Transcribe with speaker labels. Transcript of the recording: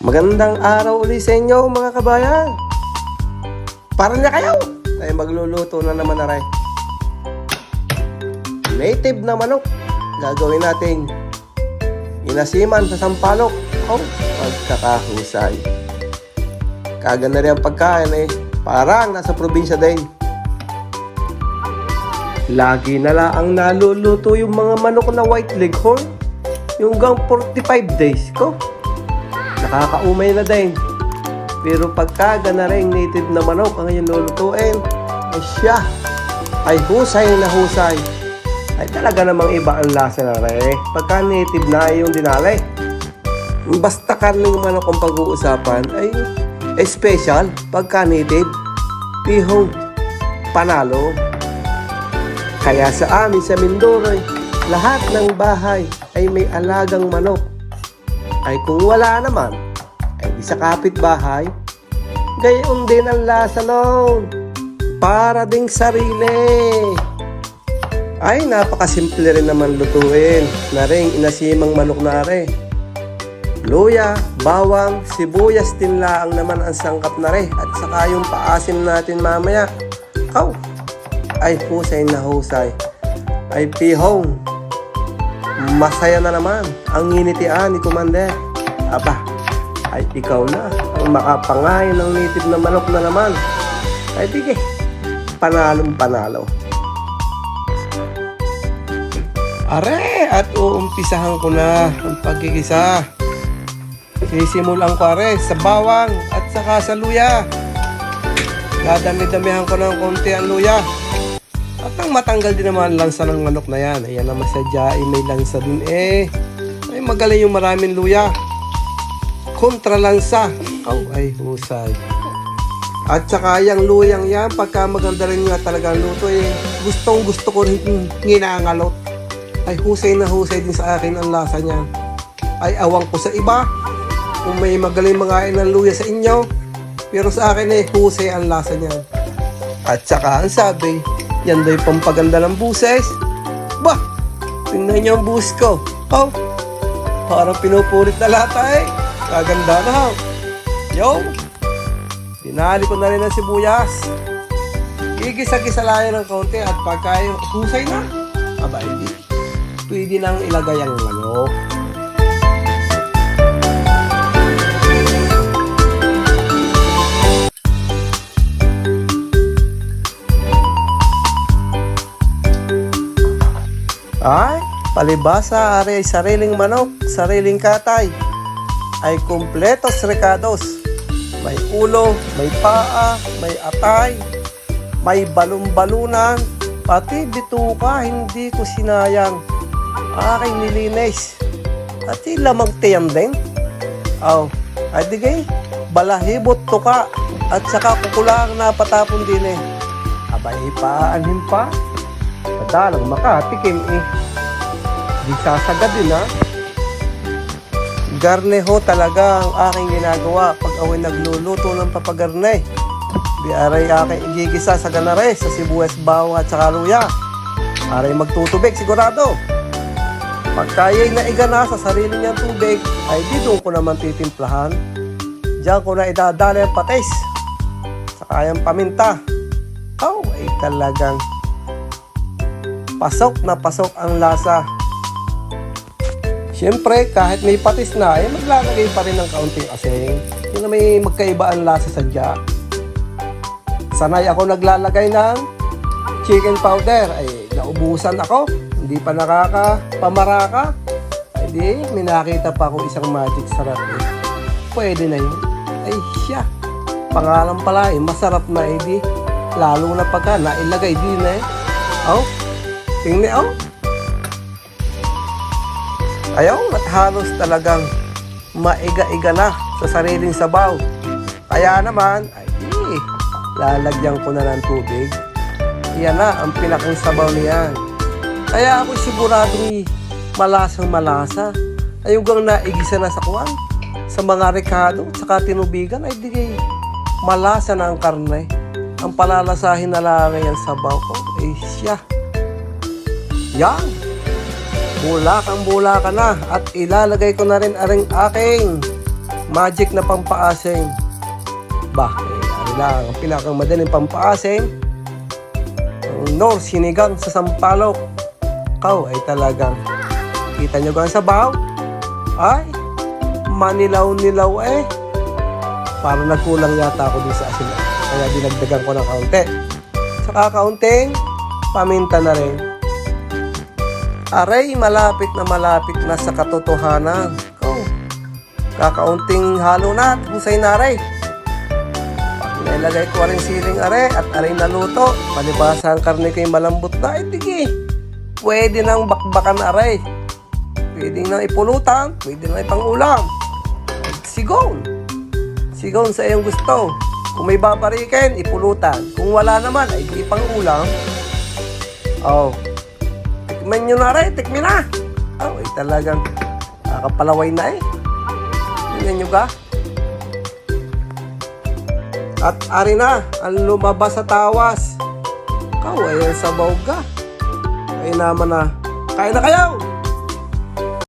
Speaker 1: Magandang araw uli sa inyo mga kabayan. Para na kayo. Ay magluluto na naman na rin. Native na manok. Gagawin nating inasiman sa sampalok. Oh, pagkakahusay. Kaganda rin ang pagkain eh. Parang nasa probinsya din. Lagi na lang ang naluluto yung mga manok na white leghorn. Yung gang 45 days ko nakakaumay na din. Pero pagka na rin native na manok ang iyong lulutuin, ay siya ay husay na husay. Ay talaga namang iba ang lasa na rin. Pagka native na yung dinali. Basta karning manok ang pag-uusapan ay, special pagka native. Pihong panalo. Kaya sa amin sa Mindoro, lahat ng bahay ay may alagang manok ay kung wala naman, ay di sa kapitbahay, gayon din ang lasa nun. Para ding sarili. Ay, napakasimple rin naman lutuin. Na rin, inasimang manok na rin. Luya, bawang, sibuyas, tinlaang naman ang sangkap na rin. At saka yung paasim natin mamaya. Aw! Ay, husay na husay. Ay, pihong. Masaya na naman ang nginitian ni Commander. Aba, ay ikaw na ang makapangain ng native na manok na naman. Ay dige, panalong panalo. Are, at uumpisahan ko na ang pagkikisa. Sisimulan ko are sa bawang at saka sa luya. Dadami-damihan ko ng konti ang luya. At nang matanggal din naman lansa ng manok na yan. Ayan naman sadya ay may lansa din eh. Ay magaling yung maraming luya. Kontra lansa. Oh, ay husay. At saka yung luyang yan, pagka maganda rin nga talaga luto eh. Gustong gusto ko rin nginangalot. Ay husay na husay din sa akin ang lasa niya. Ay awang ko sa iba. Kung may magaling mga ng luya sa inyo. Pero sa akin eh, husay ang lasa niya. At saka ang sabi, yan daw yung pampaganda ng buses. Bah! Tingnan niyo ang bus ko. Oh! Parang pinupulit na lahat eh. Kaganda na ho. Yo! Dinali ko na rin ang sibuyas. Gigisa-gisa lang ng konti at pagka husay na, aba. Pwede nang ilagay ang manok. Ay, palibasa ari ay sariling manok, sariling katay. Ay kumpletos recados. May ulo, may paa, may atay, may balon-balunan, pati bituka hindi ko sinayang. Aking nilinis. At lamang tiyam din. Aw, ay digay, balahibot tuka at saka kukulang na patapon din eh. Abay paanin pa. Kadalang makatikim eh. Di sasagad din ha. Garne ho talaga ang aking ginagawa pag ako'y nagluluto ng papagarne. Di aray aking igigisa sa ganare sa sibuyas bawang at saka luya. Aray magtutubig sigurado. Pagkaya'y naigana sa sarili niyang tubig, ay di doon ko naman titimplahan. Diyan ko na idadala ang patis. Saka yung paminta. Oh, ay talagang pasok na pasok ang lasa. Siyempre, kahit may patis na, eh, maglalagay pa rin ng kaunting asing. Yun na may magkaiba ang lasa sa dya. Sanay ako naglalagay ng chicken powder. Ay, naubusan ako. Hindi pa nakakapamaraka. Ay, di, may nakita pa ako isang magic sarap eh. Pwede na yun. Ay, siya. Pangalan pala eh, masarap na eh di. Lalo na pagka nailagay din eh. Oh, tingnan oh. Ayaw, at halos talagang maiga-iga na sa sariling sabaw. Kaya naman, ay lalagyan ko na ng tubig. Yan na, ang pinakang sabaw niyan. Kaya ako siguradong malasang malasa. Ayugang naigisa na sa kuwan. Sa mga rekado, saka tinubigan, ay di malasa na ang karne. Ang palalasahin na lang yan sabaw ko, ay siya. Yan, bulakang bulaka na at ilalagay ko na rin aring aking Magic na pampaasing. Bah, eh, ano lang, ang pinakang madaling pampaasing. Ang sinigang sa sampalok. Kau ay talagang, kita nyo gang sabaw? Ay, manilaw-nilaw eh. Parang nagkulang yata ako dun sa asin. Kaya dinagdagan ko ng kaunti. Saka kaunting paminta na rin. Aray, malapit na malapit na sa katotohanan. Oh, kakaunting halo na, husay na aray. Nailagay ko rin siling are at aray naluto. Palibasa ang karne ko'y malambot na. Tigi. Pwede nang bakbakan aray. Pwede nang ipulutan. Pwede nang ipangulam. Sigon. Sigon sa iyong gusto. Kung may babarikin, ipulutan. Kung wala naman, ay ipangulam. Oh. Tikman nyo na rin. Tikmin na. Oh, ay talagang nakapalaway na eh. Tingnan nyo ka. At ari na, ang lumabas sa tawas. Kau, ayan sa ka. Ay naman na. Kain na kayo!